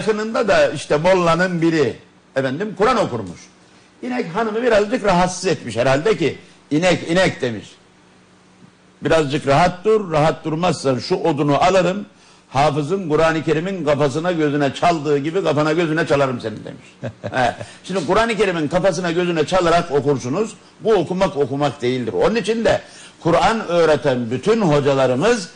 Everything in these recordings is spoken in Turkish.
Yakınında da işte mollanın biri efendim Kur'an okurmuş. İnek hanımı birazcık rahatsız etmiş herhalde ki inek inek demiş. Birazcık rahat dur, rahat durmazsan şu odunu alırım. Hafızın Kur'an-ı Kerim'in kafasına gözüne çaldığı gibi kafana gözüne çalarım seni demiş. He. Şimdi Kur'an-ı Kerim'in kafasına gözüne çalarak okursunuz. Bu okumak okumak değildir. Onun için de Kur'an öğreten bütün hocalarımız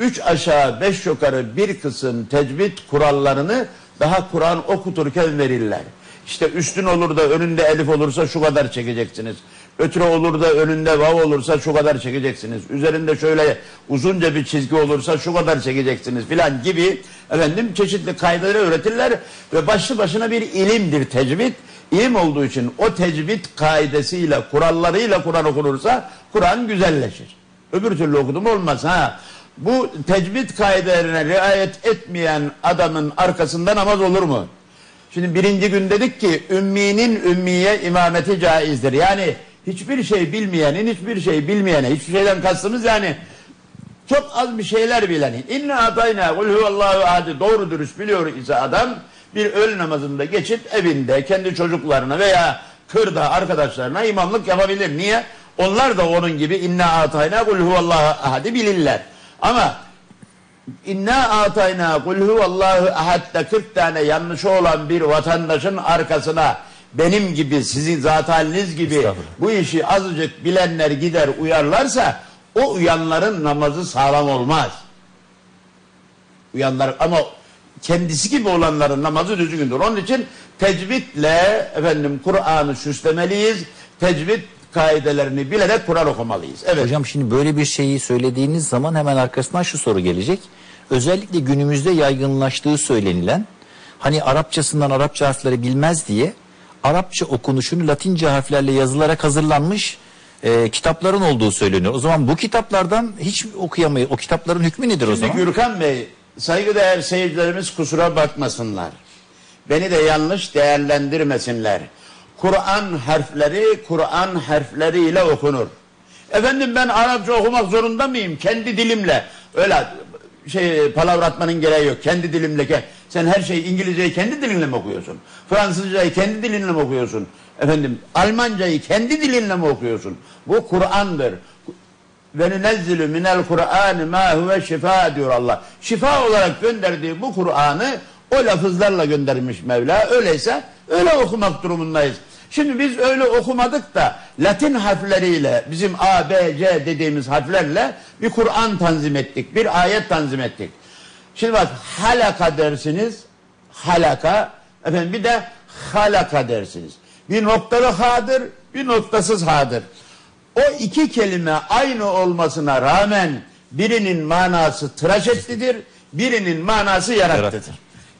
üç aşağı beş yukarı bir kısım tecvid kurallarını daha Kur'an okuturken verirler. İşte üstün olur da önünde elif olursa şu kadar çekeceksiniz. Ötürü olur da önünde vav olursa şu kadar çekeceksiniz. Üzerinde şöyle uzunca bir çizgi olursa şu kadar çekeceksiniz filan gibi efendim çeşitli kaydeleri öğretirler ve başlı başına bir ilimdir tecvid. İlim olduğu için o tecvid kaidesiyle, kurallarıyla Kur'an okunursa Kur'an güzelleşir. Öbür türlü okudum olmaz ha. Bu tecvid kaidelerine riayet etmeyen adamın arkasında namaz olur mu? Şimdi birinci gün dedik ki ümminin ümmiye imameti caizdir. Yani hiçbir şey bilmeyenin hiçbir şey bilmeyene hiçbir şeyden kastımız yani çok az bir şeyler bilenin. İnna atayna kul huvallahu ahadi doğru dürüst biliyor ise adam bir öğle namazında geçip evinde kendi çocuklarına veya kırda arkadaşlarına imamlık yapabilir. Niye? Onlar da onun gibi inna atayna kul huvallahu ahadi bilirler. Ama İnna atayna kul huvallahu ahadda 40 tane yanlışı olan bir vatandaşın arkasına benim gibi sizin zat haliniz gibi bu işi azıcık bilenler gider uyarlarsa o uyanların namazı sağlam olmaz. Uyanlar ama kendisi gibi olanların namazı düzgündür. Onun için tecvidle efendim Kur'an'ı süslemeliyiz. Tecvid kaidelerini bilerek Kur'an okumalıyız. Evet. Hocam şimdi böyle bir şeyi söylediğiniz zaman hemen arkasından şu soru gelecek. Özellikle günümüzde yaygınlaştığı söylenilen hani Arapçasından Arapça harfleri bilmez diye Arapça okunuşunu Latince harflerle yazılarak hazırlanmış e, kitapların olduğu söyleniyor. O zaman bu kitaplardan hiç okuyamayız. O kitapların hükmü nedir o Şimdi zaman? Gürkan Bey, saygıdeğer seyircilerimiz kusura bakmasınlar. Beni de yanlış değerlendirmesinler. Kur'an harfleri Kur'an harfleriyle okunur. Efendim ben Arapça okumak zorunda mıyım? Kendi dilimle. Öyle şey palavratmanın gereği yok. Kendi dilimle. Sen her şeyi İngilizceyi kendi dilinle mi okuyorsun? Fransızcayı kendi dilinle mi okuyorsun? Efendim Almancayı kendi dilinle mi okuyorsun? Bu Kur'an'dır. Ve nunezzilu minel Kur'an ma huve şifa diyor Allah. Şifa olarak gönderdiği bu Kur'an'ı o lafızlarla göndermiş Mevla. Öyleyse öyle okumak durumundayız. Şimdi biz öyle okumadık da Latin harfleriyle bizim A, B, C dediğimiz harflerle bir Kur'an tanzim ettik. Bir ayet tanzim ettik. Şimdi bak halaka dersiniz. Halaka. Efendim bir de halaka dersiniz. Bir noktalı hadır, bir noktasız hadır. O iki kelime aynı olmasına rağmen birinin manası tıraş ettidir, birinin manası yarattıdır.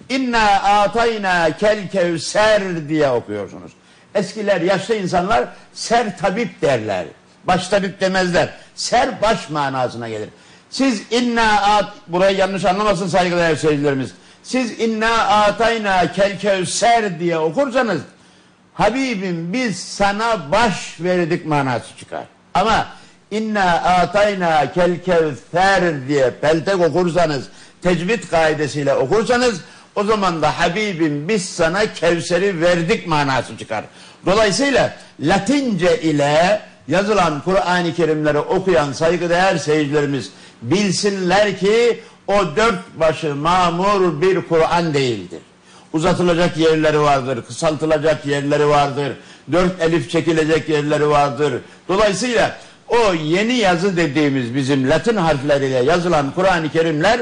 İnna atayna kel kevser diye okuyorsunuz. Eskiler yaşlı insanlar ser tabip derler. Baş tabip demezler. Ser baş manasına gelir. Siz inna at burayı yanlış anlamasın saygıdeğer seyircilerimiz. Siz inna atayna kel kevser diye okursanız Habibim biz sana baş verdik manası çıkar. Ama inna atayna kel kevser diye peltek okursanız, tecvid kaidesiyle okursanız o zaman da Habibim biz sana Kevser'i verdik manası çıkar. Dolayısıyla Latince ile yazılan Kur'an-ı Kerimleri okuyan saygıdeğer seyircilerimiz bilsinler ki o dört başı mamur bir Kur'an değildir. Uzatılacak yerleri vardır, kısaltılacak yerleri vardır, dört elif çekilecek yerleri vardır. Dolayısıyla o yeni yazı dediğimiz bizim Latin harfleriyle yazılan Kur'an-ı Kerimler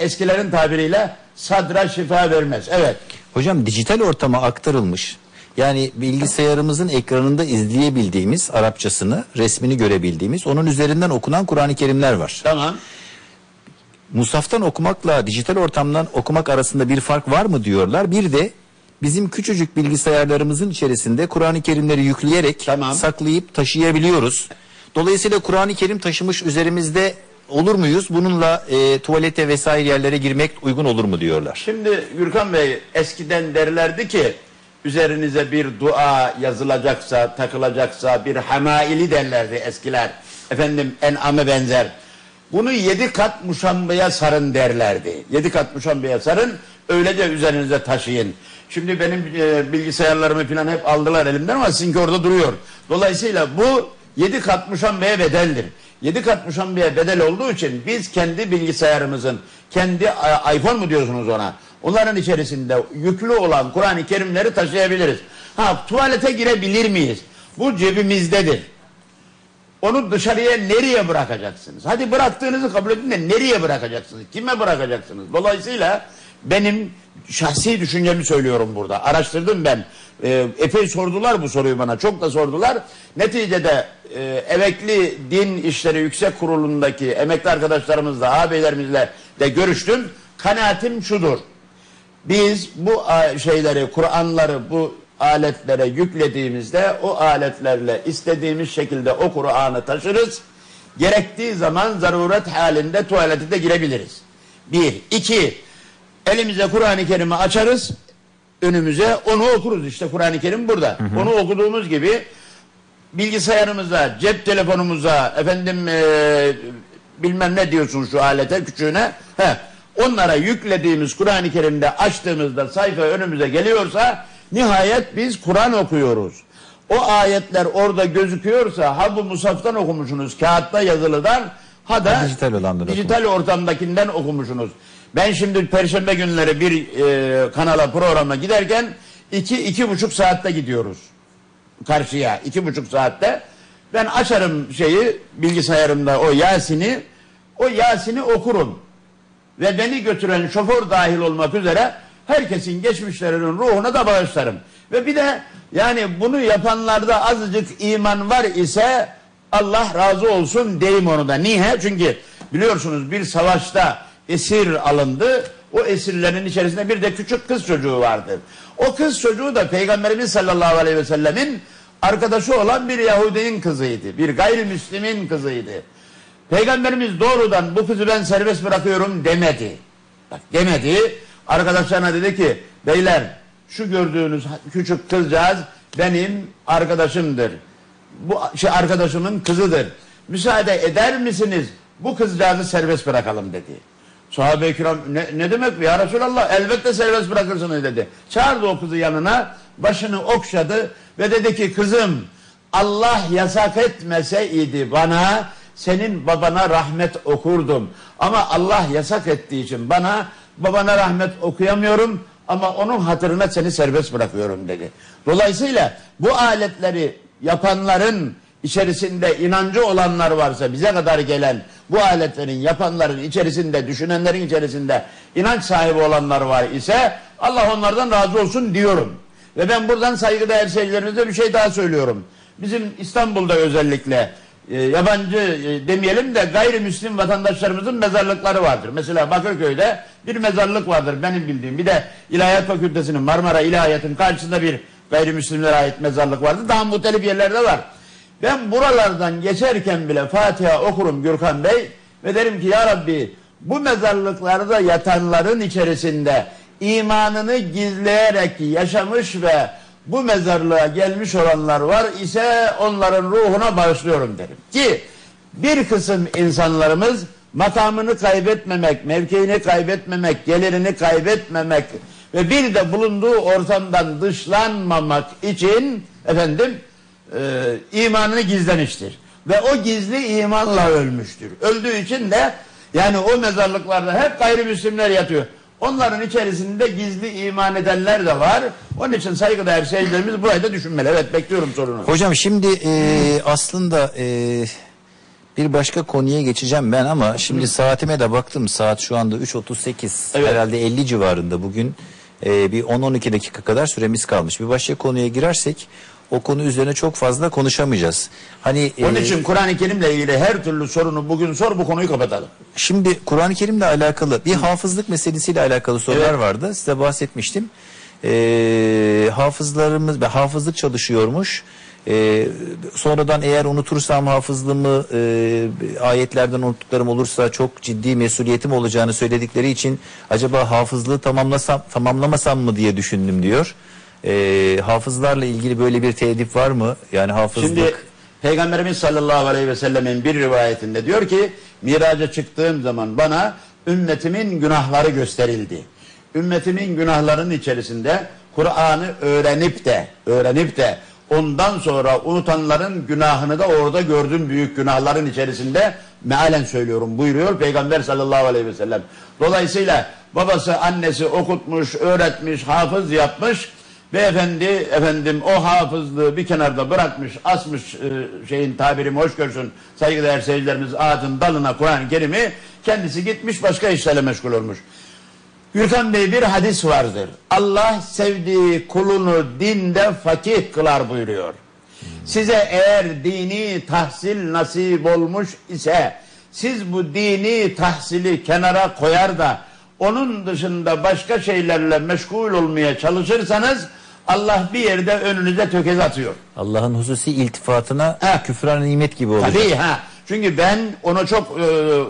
eskilerin tabiriyle sadra şifa vermez. Evet. Hocam dijital ortama aktarılmış. Yani bilgisayarımızın ekranında izleyebildiğimiz Arapçasını, resmini görebildiğimiz, onun üzerinden okunan Kur'an-ı Kerimler var. Tamam. Musaftan okumakla dijital ortamdan okumak arasında bir fark var mı diyorlar. Bir de bizim küçücük bilgisayarlarımızın içerisinde Kur'an-ı Kerimleri yükleyerek Tamam. saklayıp taşıyabiliyoruz. Dolayısıyla Kur'an-ı Kerim taşımış üzerimizde olur muyuz? Bununla e, tuvalete vesaire yerlere girmek uygun olur mu diyorlar. Şimdi Gürkan Bey eskiden derlerdi ki üzerinize bir dua yazılacaksa, takılacaksa bir hamaili derlerdi eskiler. Efendim en'ame benzer. Bunu yedi kat muşambaya sarın derlerdi. Yedi kat muşambaya sarın öylece üzerinize taşıyın. Şimdi benim e, bilgisayarlarımı falan hep aldılar elimden ama sizinki orada duruyor. Dolayısıyla bu yedi kat muşambeye bedeldir. Yedi kat muşambeye bedel olduğu için biz kendi bilgisayarımızın, kendi iPhone mu diyorsunuz ona? Onların içerisinde yüklü olan Kur'an-ı Kerimleri taşıyabiliriz. Ha tuvalete girebilir miyiz? Bu cebimizdedir. Onu dışarıya nereye bırakacaksınız? Hadi bıraktığınızı kabul edin de nereye bırakacaksınız? Kime bırakacaksınız? Dolayısıyla benim şahsi düşüncemi söylüyorum burada. Araştırdım ben. Ee, epey sordular bu soruyu bana. Çok da sordular. Neticede e, emekli din işleri yüksek kurulundaki emekli arkadaşlarımızla, ağabeylerimizle de görüştüm. Kanaatim şudur. Biz bu şeyleri, Kur'anları bu aletlere yüklediğimizde o aletlerle istediğimiz şekilde o Kur'an'ı taşırız. Gerektiği zaman zaruret halinde tuvalete de girebiliriz. Bir. iki Elimize Kur'an-ı Kerim'i açarız. Önümüze onu okuruz. İşte Kur'an-ı Kerim burada. Onu okuduğumuz gibi bilgisayarımıza, cep telefonumuza, efendim e, bilmem ne diyorsun şu alete küçüğüne. He, onlara yüklediğimiz Kur'an-ı Kerim'de açtığımızda sayfa önümüze geliyorsa nihayet biz Kur'an okuyoruz. O ayetler orada gözüküyorsa ha bu musaftan okumuşsunuz kağıtta yazılıdan ha da Ha, dijital dijital ortamdakinden okumuşsunuz. Ben şimdi perşembe günleri bir e, kanala programa giderken iki, iki buçuk saatte gidiyoruz karşıya iki buçuk saatte ben açarım şeyi bilgisayarımda o Yasin'i o Yasin'i okurum ve beni götüren şoför dahil olmak üzere herkesin geçmişlerinin ruhuna da bağışlarım. Ve bir de yani bunu yapanlarda azıcık iman var ise Allah razı olsun deyim onu da. Niye? Çünkü biliyorsunuz bir savaşta esir alındı. O esirlerin içerisinde bir de küçük kız çocuğu vardı. O kız çocuğu da Peygamberimiz sallallahu aleyhi ve sellemin arkadaşı olan bir Yahudinin kızıydı. Bir gayrimüslimin kızıydı. Peygamberimiz doğrudan bu kızı ben serbest bırakıyorum demedi. Bak demedi. Arkadaşlarına dedi ki beyler şu gördüğünüz küçük kızcağız benim arkadaşımdır. Bu şey arkadaşımın kızıdır. Müsaade eder misiniz? Bu kızcağızı serbest bırakalım dedi. Sahabe-i kiram ne, ne demek bu ya Resulallah elbette serbest bırakırsınız dedi. Çağırdı o kızı yanına başını okşadı ve dedi ki kızım Allah yasak etmeseydi bana senin babana rahmet okurdum. Ama Allah yasak ettiği için bana babana rahmet okuyamıyorum ama onun hatırına seni serbest bırakıyorum dedi. Dolayısıyla bu aletleri yapanların içerisinde inancı olanlar varsa bize kadar gelen bu aletlerin yapanların içerisinde düşünenlerin içerisinde inanç sahibi olanlar var ise Allah onlardan razı olsun diyorum. Ve ben buradan saygıdeğer seyircilerimize bir şey daha söylüyorum. Bizim İstanbul'da özellikle e, yabancı e, demeyelim de gayrimüslim vatandaşlarımızın mezarlıkları vardır. Mesela Bakırköy'de bir mezarlık vardır benim bildiğim. Bir de İlahiyat Fakültesi'nin Marmara İlahiyat'ın karşısında bir gayrimüslimlere ait mezarlık vardır. Daha muhtelif yerlerde var. Ben buralardan geçerken bile Fatiha okurum Gürkan Bey ve derim ki ya Rabbi bu mezarlıklarda yatanların içerisinde imanını gizleyerek yaşamış ve bu mezarlığa gelmiş olanlar var ise onların ruhuna bağışlıyorum derim. Ki bir kısım insanlarımız makamını kaybetmemek, mevkiini kaybetmemek, gelirini kaybetmemek ve bir de bulunduğu ortamdan dışlanmamak için efendim e, imanını gizlemiştir. Ve o gizli imanla ölmüştür. Öldüğü için de yani o mezarlıklarda hep gayrimüslimler yatıyor. Onların içerisinde gizli iman edenler de var. Onun için saygıdeğer seyircilerimiz burayı da düşünmeli. Evet bekliyorum sorunu. Hocam şimdi e, aslında e, bir başka konuya geçeceğim ben ama şimdi saatime de baktım. Saat şu anda 3.38 Evet. herhalde 50 civarında bugün e, bir 10-12 dakika kadar süremiz kalmış. Bir başka konuya girersek o konu üzerine çok fazla konuşamayacağız. Hani Onun e, için Kur'an-ı Kerim'le ilgili her türlü sorunu bugün sor bu konuyu kapatalım. Şimdi Kur'an-ı Kerim'le alakalı bir hafızlık meselesiyle alakalı sorular Evet. vardı. Size bahsetmiştim. Ee, hafızlarımız ve hafızlık çalışıyormuş. Ee, sonradan eğer unutursam hafızlığımı e, ayetlerden unuttuklarım olursa çok ciddi mesuliyetim olacağını söyledikleri için acaba hafızlığı tamamlasam tamamlamasam mı diye düşündüm diyor. Ee, hafızlarla ilgili böyle bir tedip var mı? Yani hafızlık Şimdi Peygamberimiz sallallahu aleyhi ve sellemin bir rivayetinde diyor ki miraca çıktığım zaman bana ümmetimin günahları gösterildi. ümmetimin günahlarının içerisinde Kur'an'ı öğrenip de öğrenip de ondan sonra unutanların günahını da orada gördüm büyük günahların içerisinde mealen söylüyorum buyuruyor Peygamber sallallahu aleyhi ve sellem. Dolayısıyla babası annesi okutmuş, öğretmiş, hafız yapmış. Beyefendi efendim o hafızlığı bir kenarda bırakmış, asmış e, şeyin tabirimi hoş görsün saygıdeğer seyircilerimiz ağacın dalına Kur'an-ı Kerim'i kendisi gitmiş başka işlerle meşgul olmuş. Gürkan Bey bir hadis vardır. Allah sevdiği kulunu dinde fakih kılar buyuruyor. Size eğer dini tahsil nasip olmuş ise siz bu dini tahsili kenara koyar da onun dışında başka şeylerle meşgul olmaya çalışırsanız Allah bir yerde önünüze tökez atıyor. Allah'ın hususi iltifatına Heh. küfran nimet gibi olacak. Tabii ha. Çünkü ben ona çok e,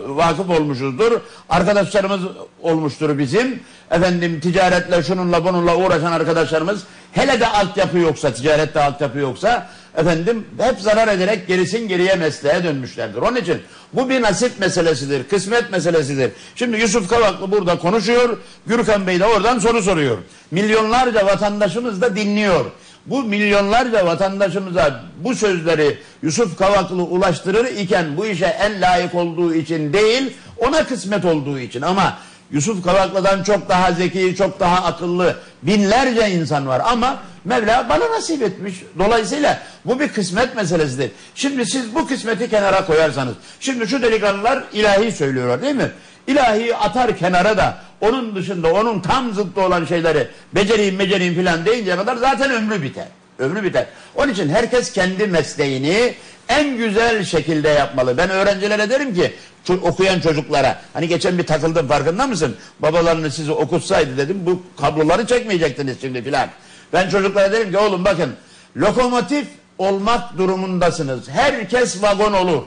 vakıf olmuşuzdur. Arkadaşlarımız olmuştur bizim. Efendim ticaretle şununla bununla uğraşan arkadaşlarımız hele de altyapı yoksa, ticarette altyapı yoksa efendim hep zarar ederek gerisin geriye mesleğe dönmüşlerdir. Onun için bu bir nasip meselesidir, kısmet meselesidir. Şimdi Yusuf Kavaklı burada konuşuyor, Gürkan Bey de oradan soru soruyor. Milyonlarca vatandaşımız da dinliyor bu milyonlarca vatandaşımıza bu sözleri Yusuf Kavaklı ulaştırır iken bu işe en layık olduğu için değil ona kısmet olduğu için ama Yusuf Kavaklı'dan çok daha zeki, çok daha akıllı binlerce insan var ama Mevla bana nasip etmiş. Dolayısıyla bu bir kısmet meselesidir. Şimdi siz bu kısmeti kenara koyarsanız, şimdi şu delikanlılar ilahi söylüyorlar değil mi? İlahi atar kenara da onun dışında onun tam zıttı olan şeyleri becereyim becereyim filan deyince kadar zaten ömrü biter. Ömrü biter. Onun için herkes kendi mesleğini en güzel şekilde yapmalı. Ben öğrencilere derim ki okuyan çocuklara hani geçen bir takıldım farkında mısın? Babalarını sizi okutsaydı dedim bu kabloları çekmeyecektiniz şimdi filan. Ben çocuklara derim ki oğlum bakın lokomotif olmak durumundasınız. Herkes vagon olur.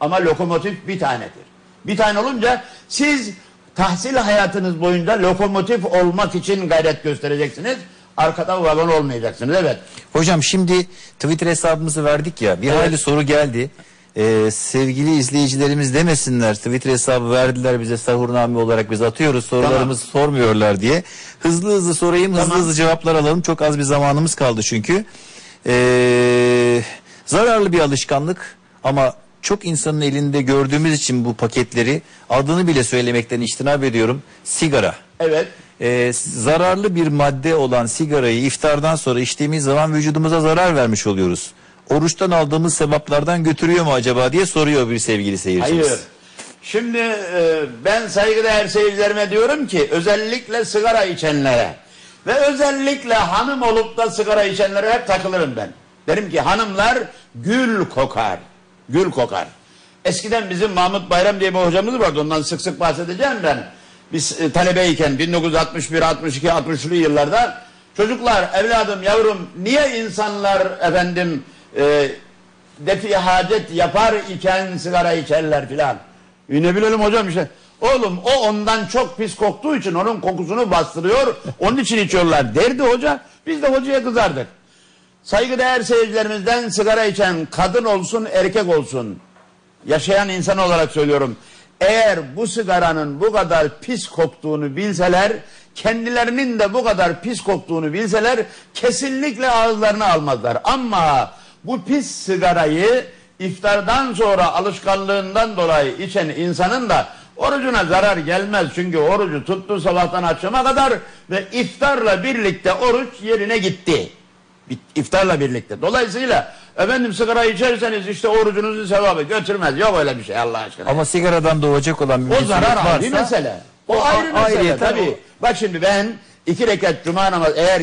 Ama lokomotif bir tanedir. Bir tane olunca siz tahsil hayatınız boyunca lokomotif olmak için gayret göstereceksiniz. Arkada vagon olmayacaksınız. Evet. Hocam şimdi Twitter hesabımızı verdik ya bir Evet. hayli soru geldi. Ee, sevgili izleyicilerimiz demesinler Twitter hesabı verdiler bize sahurname olarak biz atıyoruz sorularımızı sormuyorlar diye. Hızlı hızlı sorayım hızlı Tamam. hızlı cevaplar alalım çok az bir zamanımız kaldı çünkü. Ee, zararlı bir alışkanlık ama çok insanın elinde gördüğümüz için bu paketleri adını bile söylemekten içtinab ediyorum sigara. Evet. Ee, zararlı bir madde olan sigarayı iftardan sonra içtiğimiz zaman vücudumuza zarar vermiş oluyoruz. Oruçtan aldığımız sevaplardan götürüyor mu acaba diye soruyor bir sevgili seyircimiz. Hayır. Şimdi e, ben saygıdeğer seyircilerime diyorum ki özellikle sigara içenlere ve özellikle hanım olup da sigara içenlere hep takılırım ben. Derim ki hanımlar gül kokar. Gül kokar. Eskiden bizim Mahmut Bayram diye bir hocamız vardı. Ondan sık sık bahsedeceğim ben. Biz e, talebeyken 1961, 62, 60'lı yıllarda çocuklar, evladım, yavrum niye insanlar efendim e, defi hacet yapar iken sigara içerler filan. E ne bilelim hocam işte. Oğlum o ondan çok pis koktuğu için onun kokusunu bastırıyor. Onun için içiyorlar derdi hoca. Biz de hocaya kızardık. Saygıdeğer seyircilerimizden sigara içen kadın olsun erkek olsun yaşayan insan olarak söylüyorum. Eğer bu sigaranın bu kadar pis koktuğunu bilseler, kendilerinin de bu kadar pis koktuğunu bilseler kesinlikle ağızlarına almazlar. Ama bu pis sigarayı iftardan sonra alışkanlığından dolayı içen insanın da orucuna zarar gelmez. Çünkü orucu tuttu sabahtan akşama kadar ve iftarla birlikte oruç yerine gitti. İftarla birlikte. Dolayısıyla efendim sigara içerseniz işte orucunuzun sevabı götürmez. Yok öyle bir şey Allah aşkına. Ama sigaradan doğacak olan bir o zarar varsa mesele. O, o ayrı mesele tabii. o- Bak şimdi ben iki rekat cuma namazı eğer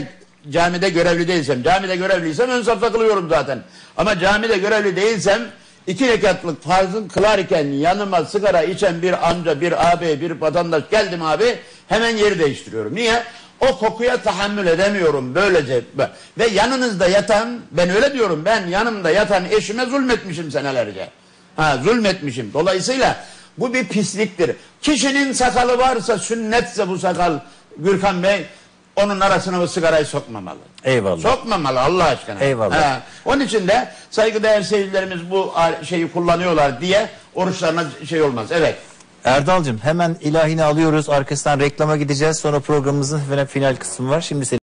camide görevli değilsem, camide görevliysem ön safta kılıyorum zaten. Ama camide görevli değilsem iki rekatlık farzın kılarken yanıma sigara içen bir amca, bir abi, bir vatandaş geldim abi hemen yeri değiştiriyorum. Niye? O kokuya tahammül edemiyorum böylece. Ve yanınızda yatan, ben öyle diyorum ben yanımda yatan eşime zulmetmişim senelerce. Ha zulmetmişim. Dolayısıyla bu bir pisliktir. Kişinin sakalı varsa sünnetse bu sakal Gürkan Bey onun arasına bu sigarayı sokmamalı. Eyvallah. Sokmamalı Allah aşkına. Eyvallah. Ha, Onun için de saygıdeğer seyircilerimiz bu şeyi kullanıyorlar diye oruçlarına şey olmaz. Evet. Erdal'cığım hemen ilahini alıyoruz. Arkasından reklama gideceğiz. Sonra programımızın final kısmı var. Şimdi seni